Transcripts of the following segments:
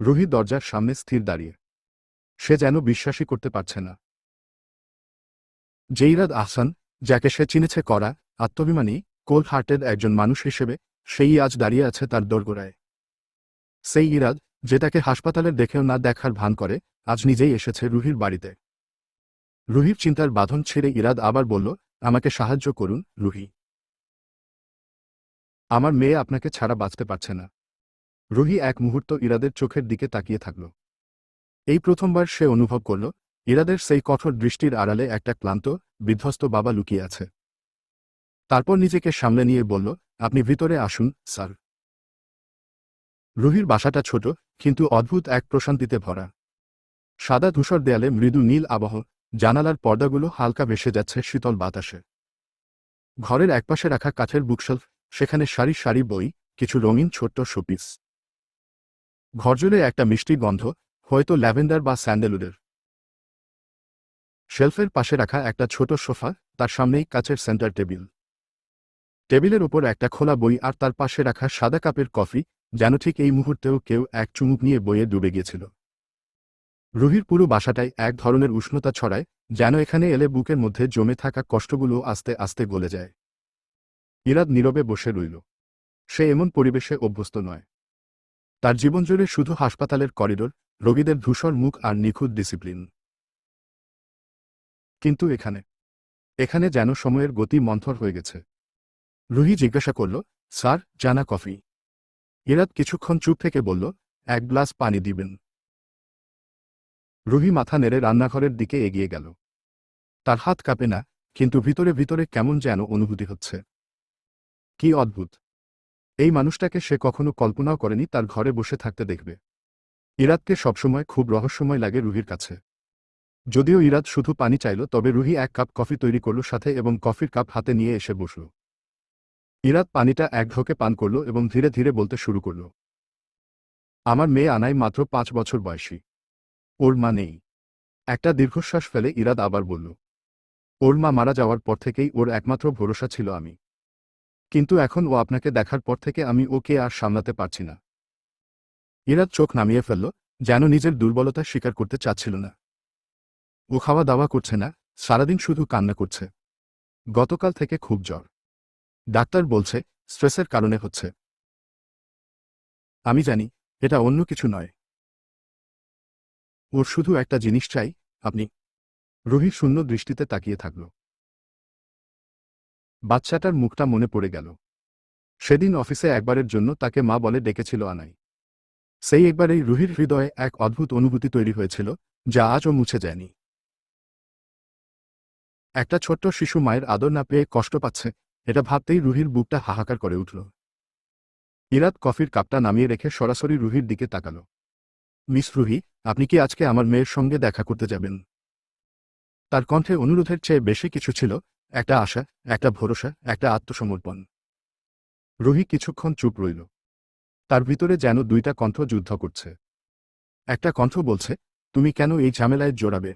রুহি দরজার সামনে স্থির দাঁড়িয়ে। সে যেন বিশ্বাসই করতে পারছে না। জেইরাদ আহসান, যাকে সে চিনেছে করা আত্মবিমানী কোল্ড হার্টেড একজন মানুষ হিসেবে, সেই আজ দাঁড়িয়ে আছে তার দোরগোড়ায়। সেই ইরাদ, যে তাকে হাসপাতালের দেখেও না দেখার ভান করে, আজ নিজেই এসেছে রুহির বাড়িতে। রুহির চিন্তার বাঁধন ছেড়ে ইরাদ আবার বলল, আমাকে সাহায্য করুন, রুহি। আমার মেয়ে আপনাকে ছাড়া বাঁচতে পারছে না। রুহি এক মুহূর্ত ইরাদের চোখের দিকে তাকিয়ে থাকল। এই প্রথমবার সে অনুভব করল, ইরাদের সেই কঠোর দৃষ্টির আড়ালে একটা ক্লান্ত, বিধ্বস্ত বাবা লুকিয়ে আছে। তারপর নিজেকে সামলে নিয়ে বলল, আপনি ভিতরে আসুন, স্যার। রুহির বাসাটা ছোট, কিন্তু অদ্ভুত এক প্রশান্তিতে ভরা। সাদা ধূসর দেয়ালে মৃদু নীল আবহ, জানালার পর্দাগুলো হালকা ভেসে যাচ্ছে শীতল বাতাসে। ঘরের একপাশে রাখা কাঠের বুকশেলফ সেখানে সারি সারি বই, কিছু রঙিন ছোট্ট শোপিস। ঘরজুড়ে একটা মিষ্টি গন্ধ, হয়তো ল্যাভেন্ডার বা স্যান্ডেলউডের শেলফের পাশে রাখা একটা ছোট সোফা, তার সামনেই কাচের সেন্টার টেবিল। টেবিলের ওপর একটা খোলা বই আর তার পাশে রাখা সাদা কাপের কফি, যেন ঠিক এই মুহূর্তেও কেউ এক চুমুক নিয়ে বইয়ে ডুবে গিয়েছিল। রুহির পুরো বাসাটায় এক ধরনের উষ্ণতা ছড়ায়, যেন এখানে এলে বুকের মধ্যে জমে থাকা কষ্টগুলো আস্তে আস্তে গলে যায়। ইরাদ নীরবে বসে রইল। সে এমন পরিবেশে অভ্যস্ত নয়। তার জীবনজুড়ে শুধু হাসপাতালের করিডোর, রোগীদের ধূসর মুখ আর নিখুঁত ডিসিপ্লিন। কিন্তু এখানে এখানে যেন সময়ের গতি মন্থর হয়ে গেছে। রুহি জিজ্ঞাসা করল, স্যার, জানা কফি? ইরাদ কিছুক্ষণ চুপ থেকে বলল, এক গ্লাস পানি দিবেন। রুহি মাথা নেড়ে রান্নাঘরের দিকে এগিয়ে গেল। তার হাত কাঁপে না, কিন্তু ভিতরে ভিতরে কেমন যেন অনুভূতি হচ্ছে। কি অদ্ভুত! এই মানুষটাকে সে কখনো কল্পনাও করেনি তার ঘরে বসে থাকতে দেখবে। ইরাতকে সবসময় খুব রহস্যময় লাগে রুহির কাছে। যদিও ইরাদ শুধু পানি চাইল, তবে রুহি এক কাপ কফি তৈরি করল সাথে এবং কফির কাপ হাতে নিয়ে এসে বসল। ইরাদ পানিটা এক ঢোকে পান করল এবং ধীরে ধীরে বলতে শুরু করল, আমার মেয়ে আনাই মাত্র পাঁচ বছর বয়সী। ওর মা নেই। একটা দীর্ঘশ্বাস ফেলে ইরাদ আবার বলল, ওর মা মারা যাওয়ার পর থেকেই ওর একমাত্র ভরসা ছিল আমি। কিন্তু এখন ও আপনাকে দেখার পর থেকে আমি ওকে আর সামলাতে পারছি না। ইরাদ চোখ নামিয়ে ফেলল, যেন নিজের দুর্বলতা স্বীকার করতে চাচ্ছিল না। ও খাওয়া দাওয়া করছে না, সারাদিন শুধু কান্না করছে। গতকাল থেকে খুব জ্বর। ডাক্তার বলছে, স্ট্রেসের কারণে হচ্ছে। আমি জানি, এটা অন্য কিছু নয়। ওর শুধু একটা জিনিস চাই, আপনি। রুহি শূন্য দৃষ্টিতে তাকিয়ে থাকল। বাচ্চাটার মুখটা মনে পড়ে গেল। সেদিন অফিসে একবারের জন্য তাকে মা বলে ডেকেছিল আনাই। সেই একবারেই রুহির হৃদয়ে এক অদ্ভুত অনুভূতি তৈরি হয়েছিল, যা আজও মুছে যায়নি। একটা ছোট্ট শিশু মায়ের আদর না পেয়ে কষ্ট পাচ্ছে, এটা ভাবতেই রুহির বুকটা হাহাকার করে উঠল। ইরাত কফির কাপটা নামিয়ে রেখে সরাসরি রুহির দিকে তাকাল। মিস রুহি, আপনি কি আজকে আমার মেয়ের সঙ্গে দেখা করতে যাবেন? তার কণ্ঠে অনুরোধের চেয়ে বেশি কিছু ছিল একটা আশা, একটা ভরসা, একটা আত্মসমর্পণ। রোহি কিছুক্ষণ চুপ রইল। তার ভিতরে যেন দুইটা কণ্ঠ যুদ্ধ করছে। একটা কণ্ঠ বলছে, তুমি কেন এই ঝামেলায় জোড়াবে?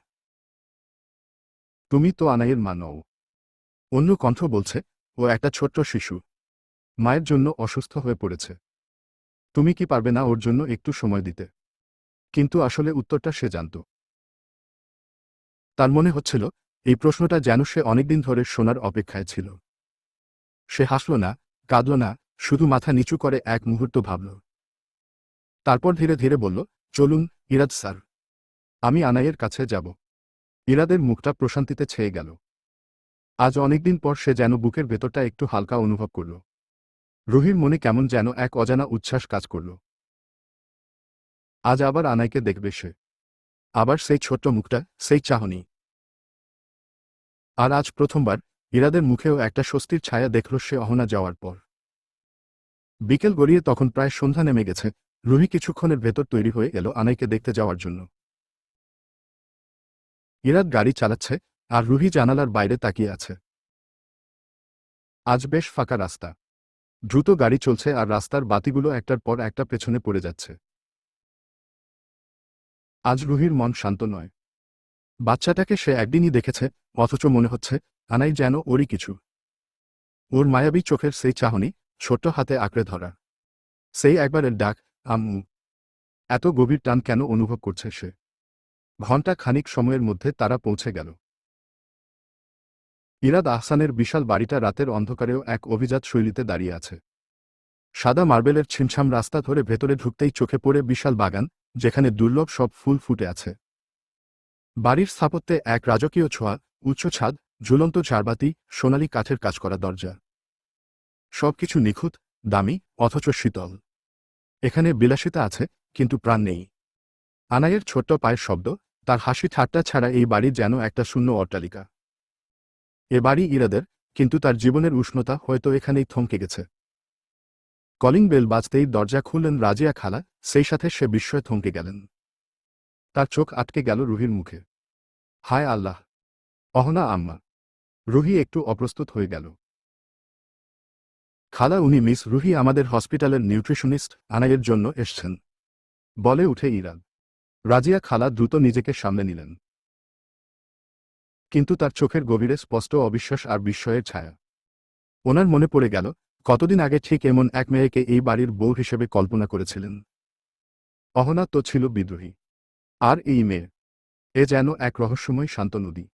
তুমি তো আনাইয়ের মা নও। অন্য কণ্ঠ বলছে, ও একটা ছোট্ট শিশু। মায়ের জন্য অসুস্থ হয়ে পড়েছে। তুমি কি পারবে না ওর জন্য একটু সময় দিতে? কিন্তু আসলে উত্তরটা সে জানত। তার মনে হচ্ছিল এই প্রশ্নটা যেন সে অনেকদিন ধরে শোনার অপেক্ষায় ছিল। সে হাসল না, কাঁদল না, শুধু মাথা নিচু করে এক মুহূর্ত ভাবল। তারপর ধীরে ধীরে বলল, চলুন, ইরাদ স্যার। আমি আনাইয়ের কাছে যাব। ইরাদের মুখটা প্রশান্তিতে ছেয়ে গেল। আজ অনেকদিন পর সে যেন বুকের ভেতরটা একটু হালকা অনুভব করল। রুহির মনে কেমন যেন এক অজানা উচ্ছ্বাস কাজ করল। আজ আবার আনাইকে দেখবে সে। আবার সেই ছোট্ট মুখটা, সেই চাহনি। আর আজ প্রথমবার ইরাদের মুখেও একটা স্বস্তির ছায়া দেখল সে অহনা যাওয়ার পর। বিকেল গড়িয়ে তখন প্রায় সন্ধ্যা নেমে গেছে। রুহি কিছুক্ষণের ভেতর তৈরি হয়ে এলো আনাইকে দেখতে যাওয়ার জন্য। ইরাদ গাড়ি চালাচ্ছে আর রুহি জানালার বাইরে তাকিয়ে আছে। আজ বেশ ফাঁকা রাস্তা। দ্রুত গাড়ি চলছে আর রাস্তার বাতিগুলো একটার পর একটা পেছনে পড়ে যাচ্ছে। আজ রুহির মন শান্ত নয়। বাচ্চাটাকে সে একদিনই দেখেছে, অথচ মনে হচ্ছে আনাই যেন ওরই কিছু। ওর মায়াবী চোখের সেই চাহনি, ছোট্ট হাতে আঁকড়ে ধরা। সেই একবারের ডাক, আম্মু। এত গভীর টান কেন অনুভব করছে সে? ঘণ্টা খানিক সময়ের মধ্যে তারা পৌঁছে গেল। ইরাদ আহসানের বিশাল বাড়িটা রাতের অন্ধকারেও এক অভিজাত শৈলীতে দাঁড়িয়ে আছে। সাদা মার্বেলের ছিমছাম রাস্তা ধরে ভেতরে ঢুকতেই চোখে পড়ে বিশাল বাগান, যেখানে দুর্লভ সব ফুল ফুটে আছে। বাড়ির স্থাপত্যে এক রাজকীয় ছোঁয়া, উচ্চ ছাদ, ঝুলন্ত ঝাড়বাতি, সোনালি কাঠের কাজ করা দরজা। সবকিছু নিখুঁত, দামি, অথচ শীতল। এখানে বিলাসিতা আছে, কিন্তু প্রাণ নেই। আনাইয়ের ছোট্ট পায়ের শব্দ, তার হাসি ঠাট্টা ছাড়া এই বাড়ি যেন একটা শূন্য অট্টালিকা। এ বাড়ি ইরাদের, কিন্তু তার জীবনের উষ্ণতা হয়তো এখানেই থমকে গেছে। কলিং বেল বাজতেই দরজা খুললেন রাজিয়া খালা, সেই সাথে সে বিস্ময়ে থমকে গেলেন। তার চোখ আটকে গেল রুহির মুখে। হায় আল্লাহ, অহনা আম্মা, রুহি একটু অপ্রস্তুত হয়ে গেল। খালা উনি মিস রুহি আমাদের হসপিটালের নিউট্রিশনিস্ট আনাইয়ের জন্য এসছেন। বলে উঠে ইরাদ। রাজিয়া খালা দ্রুত নিজেকে সামনে নিলেন। কিন্তু তার চোখের গভীরে স্পষ্ট অবিশ্বাস আর বিস্ময়ের ছায়া। ওনার মনে পড়ে গেল, কতদিন আগে ঠিক এমন এক মেয়েকে এই বাড়ির বউ হিসেবে কল্পনা করেছিলেন। অহনা তো ছিল বিদ্রোহী। আর এই মেয়ে এ যেন এক রহস্যময় শান্ত নদী।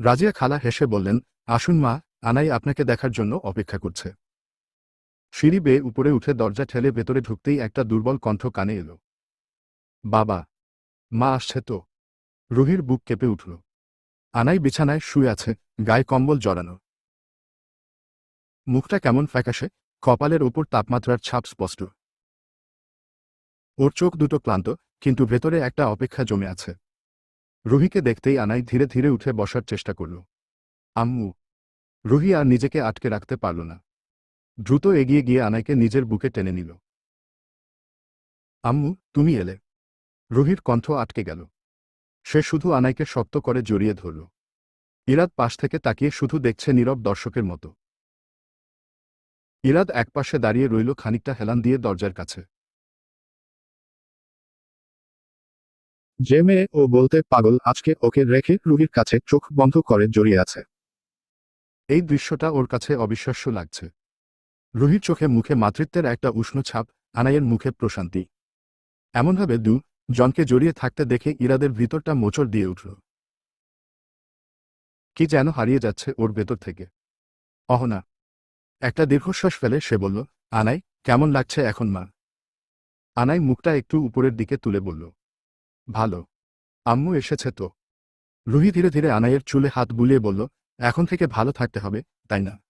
রাজিয়া খালা হেসে বললেন, আসুন মা, আনাই আপনাকে দেখার জন্য অপেক্ষা করছে। সিঁড়ি বেয়ে উপরে উঠে দরজা ঠেলে ভেতরে ঢুকতেই একটা দুর্বল কণ্ঠ কানে এলো। বাবা, মা আসছে তো। রুহির বুক কেঁপে উঠল। আনাই বিছানায় শুয়ে আছে, গায়ে কম্বল জড়ানো। মুখটা কেমন ফ্যাকাশে, কপালের ওপর তাপমাত্রার ছাপ স্পষ্ট। ওর চোখ দুটো ক্লান্ত, কিন্তু ভেতরে একটা অপেক্ষা জমে আছে। রুহিকে দেখতেই আনাই ধীরে ধীরে উঠে বসার চেষ্টা করল। আম্মু, রুহি আর নিজেকে আটকে রাখতে পারল না। দ্রুত এগিয়ে গিয়ে আনাইকে নিজের বুকে টেনে নিল। আম্মু, তুমি এলে। রুহির কণ্ঠ আটকে গেল। সে শুধু আনাইকে শক্ত করে জড়িয়ে ধরল। ইরাদ পাশ থেকে তাকিয়ে শুধু দেখছে নীরব দর্শকের মতো। ইরাদ একপাশে দাঁড়িয়ে রইল খানিকটা হেলান দিয়ে দরজার কাছে। যে মেয়ে ও বলতে পাগল আজকে ওকে রেখে রুহির কাছে চোখ বন্ধ করে জড়িয়ে আছে। এই দৃশ্যটা ওর কাছে অবিশ্বাস্য লাগছে। রুহির চোখে মুখে মাতৃত্বের একটা উষ্ণ ছাপ, আনাইয়ের মুখে প্রশান্তি। এমনভাবে দু, জনকে জড়িয়ে থাকতে দেখে ইরাদের ভিতরটা মোচড় দিয়ে উঠল। কি যেন হারিয়ে যাচ্ছে ওর ভেতর থেকে। অহনা। একটা দীর্ঘশ্বাস ফেলে সে বলল, আনাই, কেমন লাগছে এখন মা? আনাই মুখটা একটু উপরের দিকে তুলে বলল ভালো। আম্মু এসেছে তো। রুহি ধীরে ধীরে আনাইয়ের চুলে হাত বুলিয়ে বলল, এখন থেকে ভালো থাকতে হবে, তাই না?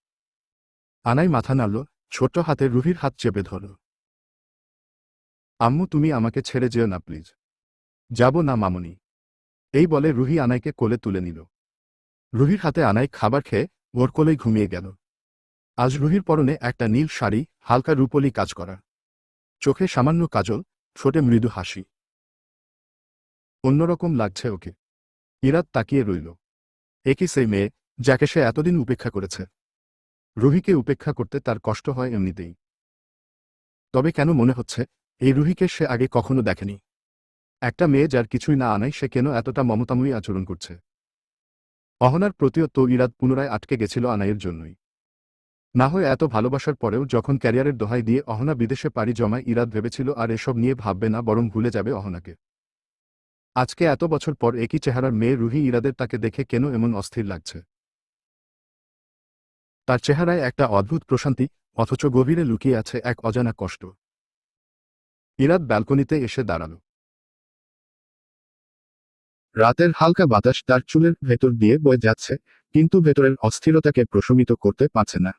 আনাই মাথা নাড়ল, ছোট্ট হাতে রুহির হাত চেপে ধরল। আম্মু, তুমি আমাকে ছেড়ে যেও না, প্লিজ। যাব না মামনি। এই বলে রুহি আনাইকে কোলে তুলে নিল। রুহির হাতে আনাই খাবার খেয়ে ওর কোলেই ঘুমিয়ে গেল। আজ রুহির পরনে একটা নীল শাড়ি, হালকা রূপলি কাজ করা। চোখে সামান্য কাজল ছোটে মৃদু হাসি। অন্যরকম লাগছে ওকে। ইরাত তাকিয়ে রইল। একই সেই মেয়ে, যাকে সে এতদিন উপেক্ষা করেছে? রুহিকে উপেক্ষা করতে তার কষ্ট হয় এমনিতেই। তবে কেন মনে হচ্ছে, এই রুহিকে সে আগে কখনো দেখেনি? একটা মেয়ে যার কিছুই না আনাই সে কেন এতটা মমতাময়ী আচরণ করছে? অহনার প্রতিও তো ইরাদ পুনরায় আটকে গেছিল আনাইয়ের জন্যই। না হয় এত ভালোবাসার পরেও যখন ক্যারিয়ারের দোহাই দিয়ে অহনা বিদেশে পাড়ি জমায় ইরাদ ভেবেছিল আর এসব নিয়ে ভাববে না, বরং ভুলে যাবে অহনাকে। আজকে এত বছর পর একই চেহারার মেয়ে রুহি ইরাদের তাকে দেখে কেন এমন অস্থির লাগছে? তার চেহারায় একটা অদ্ভুত প্রশান্তি, অথচ গভীরে লুকিয়ে আছে এক অজানা কষ্ট। ইরাদ ব্যালকনিতে এসে দাঁড়াল। রাতের হালকা বাতাস তার চুলের ভেতর দিয়ে বয়ে যাচ্ছে, কিন্তু ভেতরের অস্থিরতাকে প্রশমিত করতে পারছে না।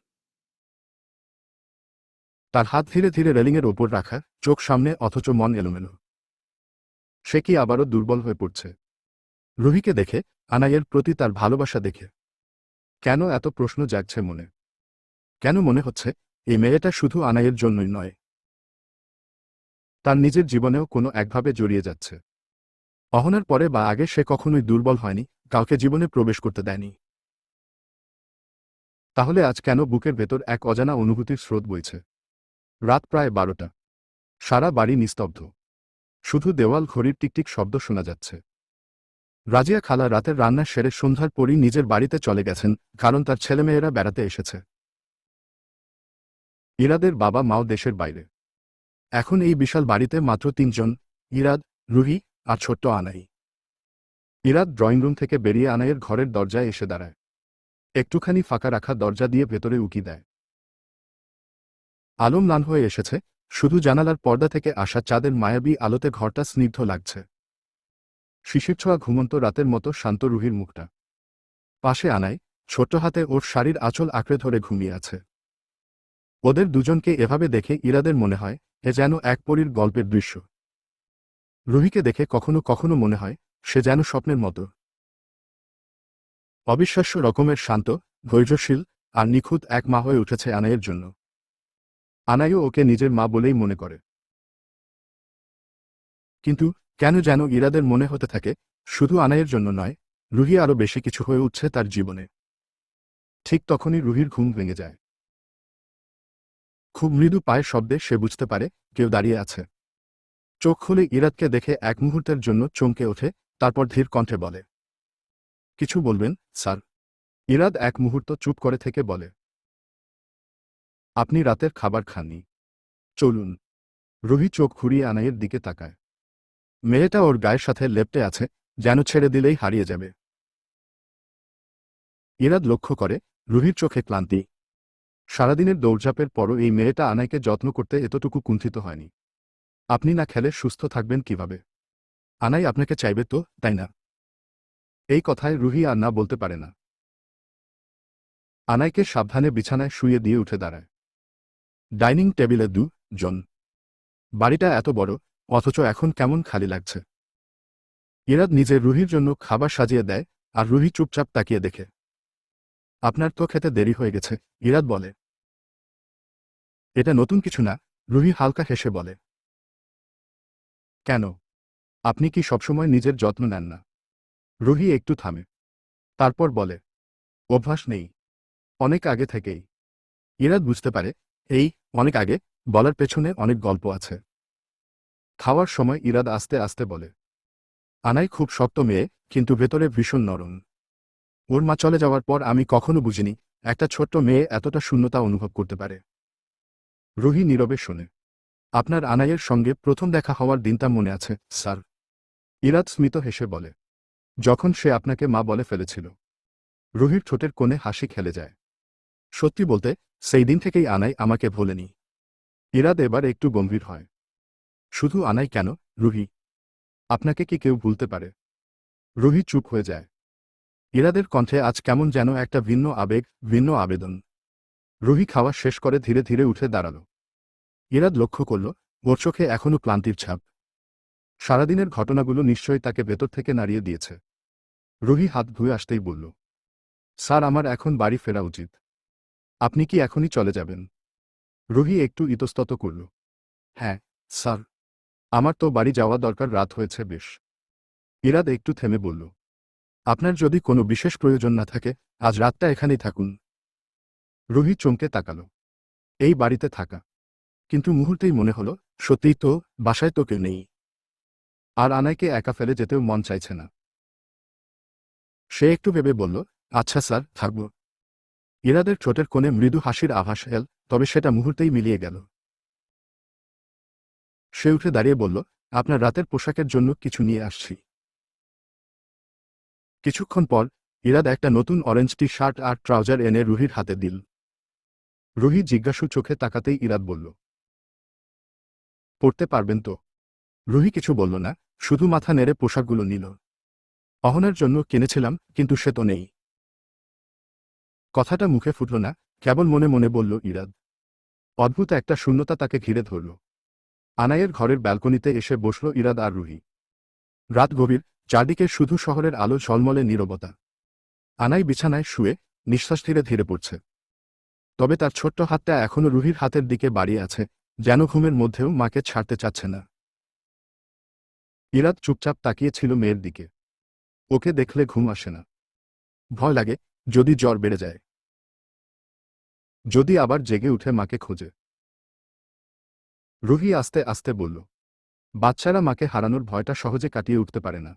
তার হাত ধীরে ধীরে রেলিংয়ের ওপর রাখা, চোখ সামনে, অথচ মন এলোমেলো। সে কি আবারও দুর্বল হয়ে পড়ছে? রুহিকে দেখে আনাইয়ের প্রতি তার ভালোবাসা দেখে। কেন এত প্রশ্ন জাগছে মনে? কেন মনে হচ্ছে এই মেয়েটা শুধু আনাইয়ের জন্যই নয়? তার নিজের জীবনেও কোনো একভাবে জড়িয়ে যাচ্ছে। অহনার পরে বা আগে সে কখনোই দুর্বল হয়নি, কাউকে জীবনে প্রবেশ করতে দেয়নি। তাহলে আজ কেন বুকের ভেতর এক অজানা অনুভূতির স্রোত বইছে? রাত প্রায় বারোটা। সারা বাড়ি নিস্তব্ধ। শুধু দেওয়াল ঘড়ির টিকটিক শব্দ শোনা যাচ্ছে। রাজিয়া খালা রাতের রান্না সেরে সন্ধ্যার পরই নিজের বাড়িতে চলে গেছেন, কারণ তার ছেলেমেয়েরা বেড়াতে এসেছে। ইরাদের বাবা মাও দেশের বাইরে। এখন এই বিশাল বাড়িতে মাত্র তিনজন, ইরাদ, রুহি আর ছোট্ট আনাই। ইরাদ ড্রয়িং রুম থেকে বেরিয়ে আনাইয়ের ঘরের দরজায় এসে দাঁড়ায়। একটুখানি ফাঁকা রাখা দরজা দিয়ে ভেতরে উকি দেয়। আলম লান হয়ে এসেছে শুধু জানালার পর্দা থেকে আসা চাঁদের মায়াবী আলোতে ঘরটা স্নিগ্ধ লাগছে। শিশির ছোঁয়া ঘুমন্ত রাতের মতো শান্ত রুহির মুখটা। পাশে আনায় ছোট্ট হাতে ওর শাড়ির আঁচল আঁকড়ে ধরে ঘুমিয়ে আছে। ওদের দুজনকে এভাবে দেখে ইরাদের মনে হয়, এ যেন এক পরীর গল্পের দৃশ্য। রুহিকে দেখে কখনো কখনো মনে হয়, সে যেন স্বপ্নের মতো। অবিশ্বাস্য রকমের শান্ত, ধৈর্যশীল আর নিখুঁত এক মা হয়ে উঠেছে আনাইয়ের জন্য। আনাইও ওকে নিজের মা বলেই মনে করে। কিন্তু কেন যেন ইরাদের মনে হতে থাকে, শুধু আনাইয়ের জন্য নয়, রুহি আরও বেশি কিছু হয়ে উঠছে তার জীবনে। ঠিক তখনই রুহির ঘুম ভেঙে যায়। খুব মৃদু পায়ের শব্দে সে বুঝতে পারে কেউ দাঁড়িয়ে আছে। চোখ খুলে ইরাদকে দেখে এক মুহূর্তের জন্য চমকে ওঠে, তারপর ধীর কণ্ঠে বলে, কিছু বলবেন, স্যার? ইরাদ এক মুহূর্ত চুপ করে থেকে বলে আপনি রাতের খাবার খাননি। চলুন। রুহি চোখ ঘুরিয়ে আনাইয়ের দিকে তাকায়। মেয়েটা ওর গায়ের সাথে লেপটে আছে, যেন ছেড়ে দিলেই হারিয়ে যাবে। ইরাদ লক্ষ্য করে, রুহির চোখে ক্লান্তি। সারাদিনের দৌড়ঝাপের পরও এই মেয়েটা আনাইকে যত্ন করতে এতটুকু কুণ্ঠিত হয়নি। আপনি না খেলে সুস্থ থাকবেন কীভাবে? আনাই আপনাকে চাইবে তো, তাই না? এই কথায় রুহি আর না বলতে পারে না। আনাইকে সাবধানে বিছানায় শুয়ে দিয়ে উঠে দাঁড়ায়। ডাইনিং টেবিলে দু জন। বাড়িটা এত বড়, অথচ এখন কেমন খালি লাগছে। ইরাদ নিজের রুহির জন্য খাবার সাজিয়ে দেয় আর রুহি চুপচাপ তাকিয়ে দেখে। আপনার তো খেতে দেরি হয়ে গেছে, ইরাদ বলে। এটা নতুন কিছু না, রুহি হালকা হেসে বলে। কেন? আপনি কি সবসময় নিজের যত্ন নেন না? রুহি একটু থামে। তারপর বলে, অভ্যাস নেই। অনেক আগে থেকেই। ইরাদ বুঝতে পারে, এই অনেক আগে বলার পেছনে অনেক গল্প আছে। খাওয়ার সময় ইরাদ আস্তে আস্তে বলে, আনাই খুব শক্ত মেয়ে, কিন্তু ভেতরে ভীষণ নরম। ওর মা চলে যাওয়ার পর আমি কখনো বুঝিনি, একটা ছোট্ট মেয়ে এতটা শূন্যতা অনুভব করতে পারে। রুহি নীরবে শোনে, আপনার আনাইয়ের সঙ্গে প্রথম দেখা হওয়ার দিনটা মনে আছে, স্যার? ইরাদ স্মিত হেসে বলে, যখন সে আপনাকে মা বলে ফেলেছিল। রুহির ঠোঁটের কোণে হাসি খেলে যায়। সত্যি বলতে সেই দিন থেকেই আনাই আমাকে ভোলেনি। ইরাদ এবার একটু গম্ভীর হয়। শুধু আনাই কেন, রুহি? আপনাকে কি কেউ ভুলতে পারে? রুহি চুপ হয়ে যায়। ইরাদের কণ্ঠে আজ কেমন যেন একটা ভিন্ন আবেগ, ভিন্ন আবেদন। রুহি খাওয়া শেষ করে ধীরে ধীরে উঠে দাঁড়াল। ইরাদ লক্ষ্য করল, ওর চোখে এখনও ক্লান্তির ছাপ। সারাদিনের ঘটনাগুলো নিশ্চয়ই তাকে ভেতর থেকে নাড়িয়ে দিয়েছে। রুহি হাত ধুয়ে আসতেই বলল, স্যার, আমার এখন বাড়ি ফেরা উচিত। আপনি কি এখনই চলে যাবেন? রুহি একটু ইতস্তত করল। হ্যাঁ স্যার। আমার তো বাড়ি যাওয়া দরকার, রাত হয়েছে বেশ। ইরাদ একটু থেমে বলল, আপনার যদি কোনো বিশেষ প্রয়োজন না থাকে, আজ রাতটা এখানেই থাকুন। রুহি চমকে তাকাল, এই বাড়িতে থাকা। কিন্তু মুহূর্তেই মনে হলো, সত্যিই তো বাসায় তো কেউ নেই। আর আনাইকে একা ফেলে যেতেও মন চাইছে না। সে একটু ভেবে বলল আচ্ছা স্যার, থাকব। ইরাদের ঠোঁটের কোণে মৃদু হাসির আভাস এল, তবে সেটা মুহূর্তেই মিলিয়ে গেল। সে উঠে দাঁড়িয়ে বলল, আপনার রাতের পোশাকের জন্য কিছু নিয়ে আসছি। কিছুক্ষণ পর, ইরাদ একটা নতুন অরেঞ্জ টি শার্ট আর ট্রাউজার এনে রুহির হাতে দিল। রুহি জিজ্ঞাসু চোখে তাকাতেই ইরাদ বলল, পড়তে পারবেন তো? রুহি কিছু বলল না, শুধু মাথা নেড়ে পোশাকগুলো নিল। অহনার জন্য কিনেছিলাম, কিন্তু সে তো নেই। কথাটা মুখে ফুটল না, কেবল মনে মনে বলল, ইরাদ। অদ্ভুত একটা শূন্যতা তাকে ঘিরে ধরল। আনাইয়ের ঘরের ব্যালকনিতে এসে বসল ইরাদ আর রুহি। রাত গভীর, চারদিকে শুধু শহরের আলো, ঝলমলে নীরবতা। আনাই বিছানায় শুয়ে নিঃশ্বাস ধীরে ধীরে পড়ছে। তবে তার ছোট্ট হাতটা এখনও রুহির হাতের দিকে বাড়িয়ে আছে, যেন ঘুমের মধ্যেও মাকে ছাড়তে চাচ্ছে না। ইরাদ চুপচাপ তাকিয়েছিল মেয়ের দিকে। ওকে দেখলে ঘুম আসে না। ভয় লাগে যদি জ্বর বেড়ে যায়। যদি আবার জেগে উঠে মাকে খোঁজে। রুহি আস্তে আস্তে বলল, বাচ্চারা মাকে হারানোর ভয়টা সহজে কাটিয়ে উঠতে পারে না।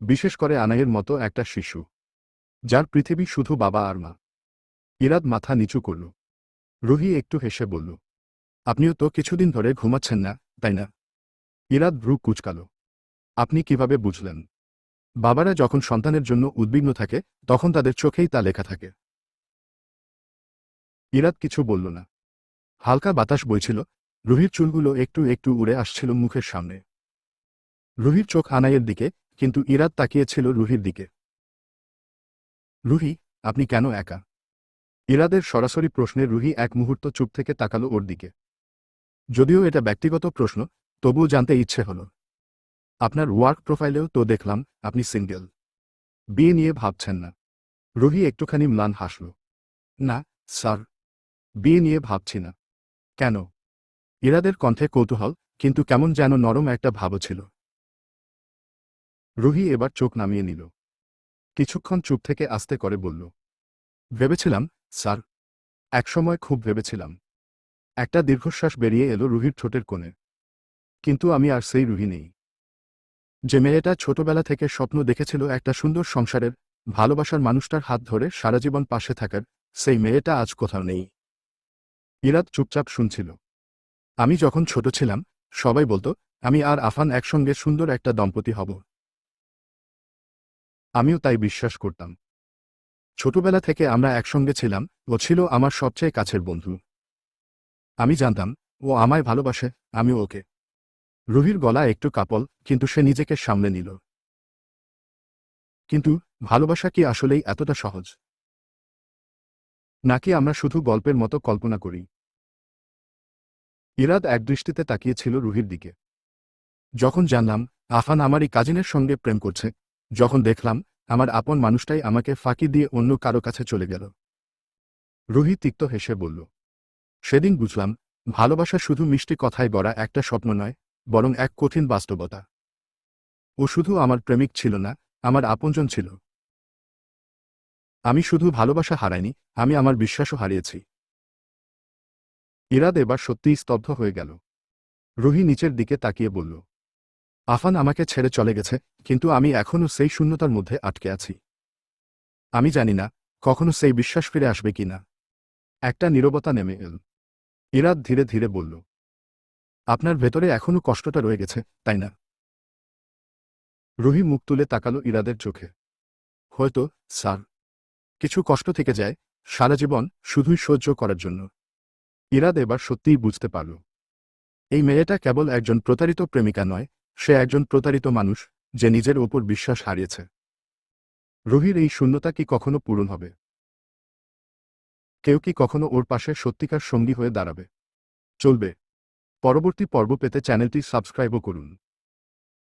বিশেষ করে আনাইয়ের মতো একটা শিশু, যার পৃথিবী শুধু বাবা আর মা। ইরাদ মাথা নিচু করল। রুহি একটু হেসে বলল, আপনিও তো কিছুদিন ধরে ঘুমাচ্ছেন না, তাই না? ইরাদ ভ্রু কুচকাল, আপনি কীভাবে বুঝলেন? বাবারা যখন সন্তানের জন্য উদ্বিগ্ন থাকে, তখন তাদের চোখেই তা লেখা থাকে। ইরাদ কিছু বলল না। হালকা বাতাস বইছিল, রুহির চুলগুলো একটু একটু উড়ে আসছিল মুখের সামনে। রুহির চোখ আনাইয়ের দিকে, কিন্তু ইরাদ তাকিয়েছিল রুহির দিকে। রুহি, আপনি কেন একা? ইরাদের সরাসরি প্রশ্নে রুহি এক মুহূর্ত চুপ থেকে তাকালো ওর দিকে। যদিও এটা ব্যক্তিগত প্রশ্ন, তবুও জানতে ইচ্ছে হলো। আপনার ওয়ার্ক প্রোফাইলেও তো দেখলাম, আপনি সিঙ্গেল। বিয়ে নিয়ে ভাবছেন না। রুহি একটুখানি ম্লান হাসল। না, স্যার। বিয়ে নিয়ে ভাবছি না। কেন? ইরাদের কণ্ঠে কৌতূহল, কিন্তু কেমন যেন নরম একটা ভাবও ছিল। রুহি এবার চোখ নামিয়ে নিল। কিছুক্ষণ চুপ থেকে আস্তে করে বলল, ভেবেছিলাম, স্যার। একসময় খুব ভেবেছিলাম। একটা দীর্ঘশ্বাস বেরিয়ে এলো রুহির ঠোঁটের কোণে। কিন্তু আমি আর সেই রুহি নেই। যে মেয়েটা ছোটবেলা থেকে স্বপ্ন দেখেছিল একটা সুন্দর সংসারের, ভালোবাসার মানুষটার হাত ধরে সারা জীবন পাশে থাকার, সেই মেয়েটা আজ কোথাও নেই। ইরাদ চুপচাপ শুনছিল। আমি যখন ছোট ছিলাম, সবাই বলতো, আমি আর আফান একসঙ্গে সুন্দর একটা দম্পতি হব। আমিও তাই বিশ্বাস করতাম। ছোটবেলা থেকে আমরা একসঙ্গে ছিলাম, ও ছিল আমার সবচেয়ে কাছের বন্ধু। আমি জানতাম, ও আমায় ভালোবাসে, আমিও ওকে। রুহির গলা একটু কাপল, কিন্তু সে নিজেকে সামলে নিল। কিন্তু ভালোবাসা কি আসলেই এতটা সহজ? নাকি আমরা শুধু গল্পের মতো কল্পনা করি? ইরাদ এক দৃষ্টিতে তাকিয়েছিল রুহির দিকে। যখন জানলাম, আফান আমারই কাজিনের সঙ্গে প্রেম করছে, যখন দেখলাম, আমার আপন মানুষটাই আমাকে ফাঁকি দিয়ে অন্য কারও কাছে চলে গেল। রুহি তিক্ত হেসে বলল, সেদিন বুঝলাম, ভালোবাসা শুধু মিষ্টি কথায় গড়া একটা স্বপ্ন নয় বরং এক কঠিন বাস্তবতা। ও শুধু আমার প্রেমিক ছিল না, আমার আপনজন ছিল। আমি শুধু ভালোবাসা হারাইনি, আমি আমার বিশ্বাসও হারিয়েছি। ইরাদ এবার সত্যিই স্তব্ধ হয়ে গেল। রুহি নিচের দিকে তাকিয়ে বলল, আফান আমাকে ছেড়ে চলে গেছে, কিন্তু আমি এখনও সেই শূন্যতার মধ্যে আটকে আছি। আমি জানি না, কখনো সেই বিশ্বাস ফিরে আসবে কি না একটা নীরবতা নেমে এল। ইরাদ ধীরে ধীরে বলল আপনার ভেতরে এখনও কষ্টটা রয়ে গেছে, তাই না? রুহি মুখ তুলে তাকালো ইরাদের চোখে। হয়তো, স্যার। কিছু কষ্ট থেকে যায়, সারা জীবন শুধুই সহ্য করার জন্য। ইরাদ এবার সত্যিই বুঝতে পারল। এই মেয়েটা কেবল একজন প্রতারিত প্রেমিকা নয়, সে একজন প্রতারিত মানুষ, যে নিজের ওপর বিশ্বাস হারিয়েছে। রুহির এই শূন্যতা কি কখনো পূরণ হবে? কেউ কি কখনো ওর পাশে সত্যিকার সঙ্গী হয়ে দাঁড়াবে? চলবে। পরবর্তী পর্ব পেতে চ্যানেলটি সাবস্ক্রাইবও করুন।